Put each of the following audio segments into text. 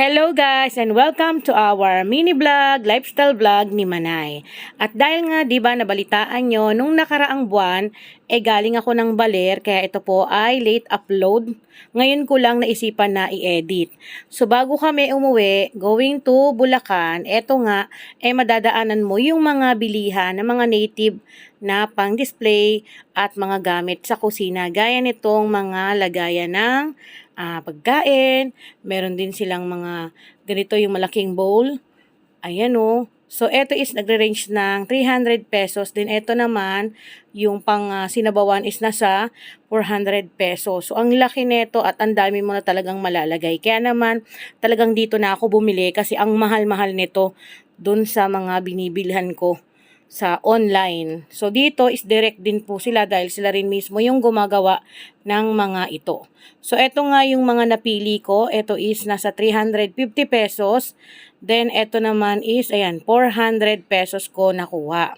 Hello guys and welcome to our mini vlog, lifestyle vlog ni Manay. At dahil nga 'di ba nabalitaan nyo nung nakaraang buwan eh galing ako ng baler kaya ito po ay late upload. Ngayon ko lang naisipan na i-edit. So bago kami umuwi, going to Bulacan, eto nga eh madadaanan mo yung mga bilihan ng mga native na pang display at mga gamit sa kusina gaya nitong mga lagayan ng ah, pagkain, meron din silang mga ganito yung malaking bowl. Ayan o. So, ito is nagre-range ng 300 pesos. Then, ito naman, yung pang ah, sinabawan is nasa 400 pesos. So, ang laki nito at ang dami mo na talagang malalagay. Kaya naman, talagang dito na ako bumili kasi ang mahal-mahal nito dun sa mga binibilhan ko sa online. So dito is direct din po sila dahil sila rin mismo yung gumagawa ng mga ito. So eto nga yung mga napili ko. Ito is nasa 350 pesos. Then eto naman is ayan 400 pesos ko nakuha.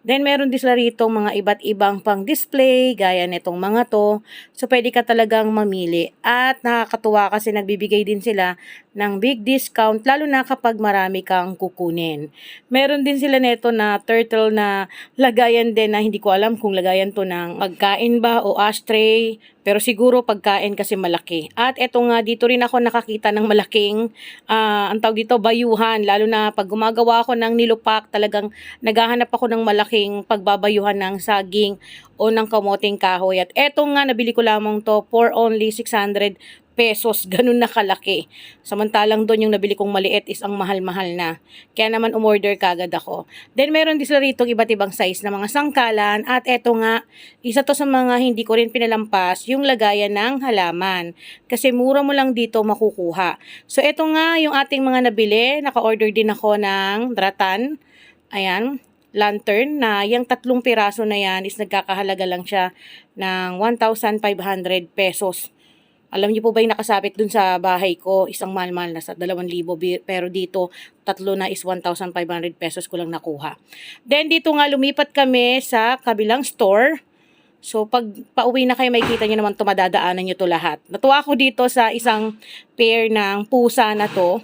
Then meron din sila rito mga iba't ibang pang display gaya nitong mga to. So pwede ka talagang mamili at nakakatuwa kasi nagbibigay din sila ng big discount lalo na kapag marami kang kukunin. Meron din sila nito na turtle na lagayan din na hindi ko alam kung lagayan to ng pagkain ba o ashtray. Pero siguro pagkain kasi malaki. At eto nga, dito rin ako nakakita ng malaking, ah, ang tawag dito, bayuhan. Lalo na pag gumagawa ako ng nilupak, talagang naghahanap ako ng malaking pagbabayuhan ng saging o ng kamoting kahoy. At eto nga, nabili ko lamang to for only 600 pesos, ganun na kalaki. Samantalang doon yung nabili kong maliit is ang mahal-mahal na. Kaya naman umorder kagad ako. Then meron din sila rito iba't ibang size na mga sangkalan at eto nga, isa to sa mga hindi ko rin pinalampas, yung lagayan ng halaman. Kasi mura mo lang dito makukuha. So eto nga yung ating mga nabili, naka-order din ako ng dratan. Ayan, lantern na yung tatlong piraso na yan is nagkakahalaga lang siya ng 1,500 pesos. Alam niyo po ba yung nakasabit dun sa bahay ko, isang mahal-mahal na sa 2,000 bi- pero dito tatlo na is 1,500 pesos ko lang nakuha. Then dito nga lumipat kami sa kabilang store. So pag pauwi na kayo makikita niyo naman to madadaanan niyo to lahat. Natuwa ako dito sa isang pair ng pusa na to.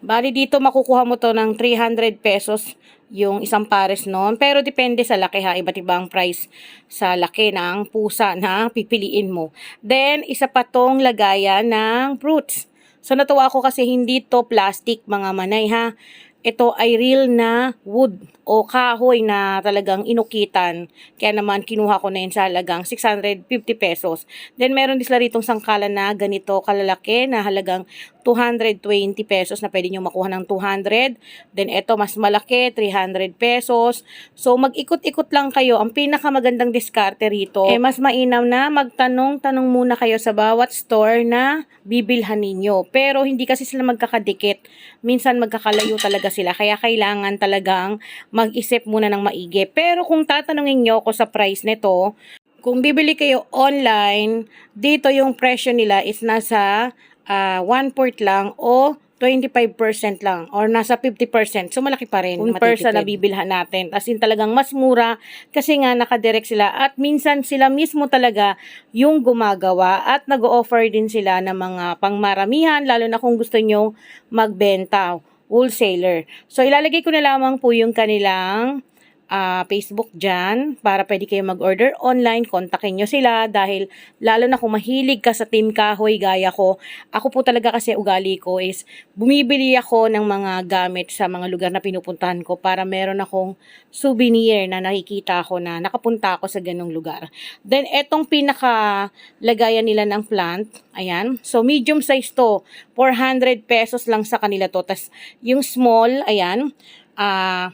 Bali dito makukuha mo to ng 300 pesos yung isang pares noon. Pero depende sa laki ha. Iba't ibang price sa laki ng pusa na pipiliin mo. Then, isa pa tong lagayan ng fruits. So, natuwa ako kasi hindi to plastic mga manay ha. Ito ay real na wood o kahoy na talagang inukitan. Kaya naman kinuha ko na yun sa halagang 650 pesos. Then meron din sila ritong sangkalan na ganito kalalaki na halagang 220 pesos na pwede nyo makuha ng 200. Then ito mas malaki, 300 pesos. So mag-ikot-ikot lang kayo. Ang pinakamagandang diskarte rito, eh mas mainam na magtanong-tanong muna kayo sa bawat store na bibilhan ninyo. Pero hindi kasi sila magkakadikit. Minsan magkakalayo talaga sila. Kaya kailangan talagang mag-isip muna ng maigi. Pero kung tatanungin nyo ako sa price nito, kung bibili kayo online, dito yung presyo nila is nasa ah, 1 port lang o 25% lang or nasa 50%. So malaki pa rin. Kung persa na bibilhan natin. As in talagang mas mura kasi nga nakadirect sila at minsan sila mismo talaga yung gumagawa at nag-offer din sila ng mga pangmaramihan lalo na kung gusto nyo magbenta wholesaler. So ilalagay ko na lamang po yung kanilang ah, Facebook dyan para pwede kayo mag-order online. Kontakin nyo sila dahil lalo na kung mahilig ka sa Team Kahoy gaya ko. Ako po talaga kasi ugali ko is bumibili ako ng mga gamit sa mga lugar na pinupuntahan ko para meron akong souvenir na nakikita ko na nakapunta ako sa ganong lugar. Then etong pinaka lagayan nila ng plant, ayan. So medium size to, 400 pesos lang sa kanila to. Tas yung small, ayan, ah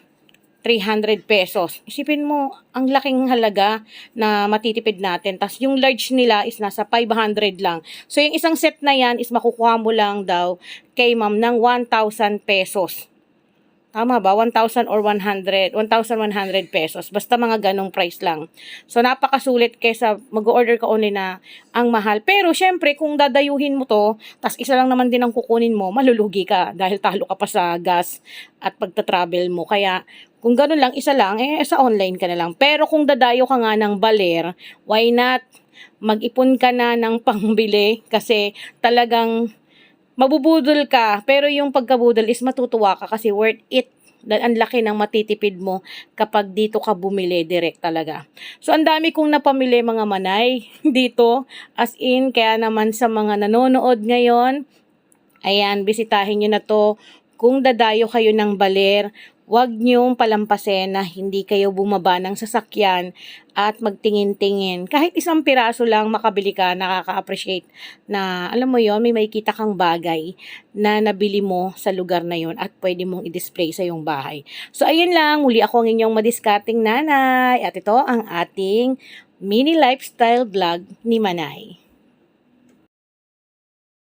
300 pesos. Isipin mo, ang laking halaga na matitipid natin. Tapos yung large nila is nasa 500 lang. So yung isang set na yan is makukuha mo lang daw kay ma'am ng 1,000 pesos. Tama ba? 1,000 or 100. 1,100 pesos. Basta mga ganong price lang. So, napakasulit kesa mag-order ka online na ang mahal. Pero, syempre, kung dadayuhin mo to, tas isa lang naman din ang kukunin mo, malulugi ka dahil talo ka pa sa gas at pagta-travel mo. Kaya, kung ganun lang, isa lang, eh, sa online ka na lang. Pero kung dadayo ka nga ng baler, why not? Mag-ipon ka na ng pangbili kasi talagang mabubudol ka, pero yung pagkabudol is matutuwa ka kasi worth it. Dahil ang laki ng matitipid mo kapag dito ka bumili direct talaga. So, ang dami kong napamili mga manay dito. As in, kaya naman sa mga nanonood ngayon, ayan, bisitahin nyo na to. Kung dadayo kayo ng baler, Huwag niyong palampasin na hindi kayo bumaba ng sasakyan at magtingin-tingin. Kahit isang piraso lang makabili ka, nakaka-appreciate na, alam mo yon may makikita kang bagay na nabili mo sa lugar na yon at pwede mong i-display sa iyong bahay. So, ayun lang. Muli ako ang inyong madiskarting nanay. At ito ang ating mini lifestyle vlog ni Manay.